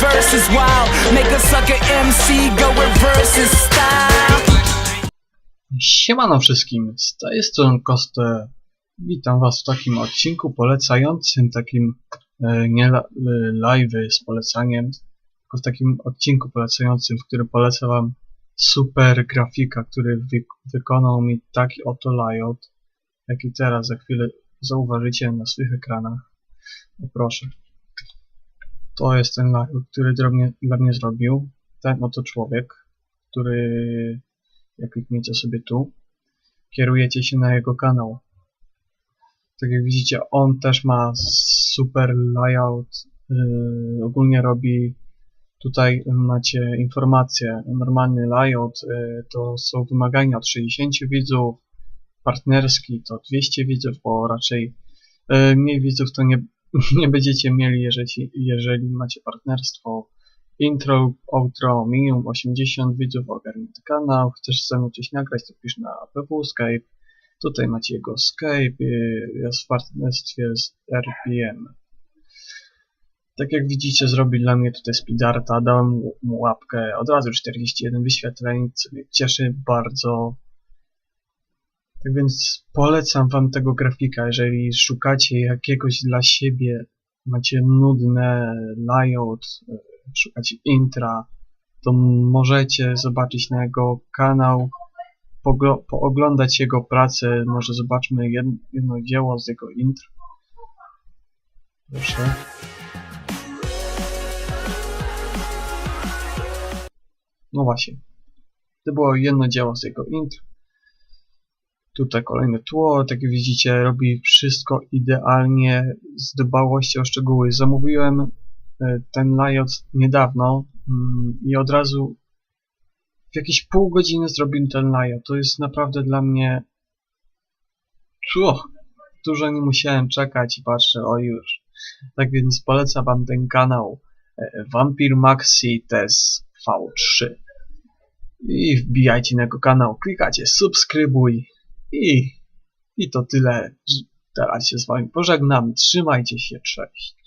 verse wild. Make a sucker MC go reverse style. Siemano wszystkim, z tej strony Kostę. Witam was w takim odcinku polecającym, takim e, nie e, live'y z polecaniem, tylko w takim odcinku polecającym, w którym polecę wam super grafika, który wy wykonał mi taki oto layout, jaki teraz za chwilę zauważycie na swoich ekranach. Proszę. To jest ten który dla mnie, dla mnie zrobił. Ten oto człowiek, który jak klikniecie sobie tu, kierujecie się na jego kanał. Tak jak widzicie, on też ma super layout, yy, ogólnie robi, tutaj macie informacje, normalny layout yy, to są wymagania od 60 widzów, partnerski to 200 widzów, bo raczej yy, mniej widzów to nie, nie będziecie mieli, jeżeli, jeżeli macie partnerstwo, intro, outro, minimum 80 widzów, ogarnięty kanał, chcesz mną coś nagrać, to pisz na PW Skype, tutaj macie jego Skype, y, jest w partnerstwie z RPM. Tak jak widzicie, zrobił dla mnie tutaj speedarta, dałem mu łapkę, od razu 41 wyświetleń, co mnie cieszy bardzo. Tak więc polecam wam tego grafika, jeżeli szukacie jakiegoś dla siebie, macie nudne layout, y, szukacie intra, to możecie zobaczyć na jego kanał, pooglądać jego pracę, może zobaczmy jed- jedno dzieło z jego intr. Proszę. No właśnie. To było jedno dzieło z jego intr. Tutaj kolejne tło, tak jak widzicie, robi wszystko idealnie, z dbałością o szczegóły. Zamówiłem e, ten layout niedawno mm, i od razu w jakieś pół godziny zrobił ten layout. To jest naprawdę dla mnie Uch, dużo nie musiałem czekać i patrzę, o już. Tak więc polecam wam ten kanał e, Vampir Maxi Test V3 i wbijajcie na jego kanał, klikacie subskrybuj i, i to tyle. Teraz się z wami pożegnam, trzymajcie się, cześć.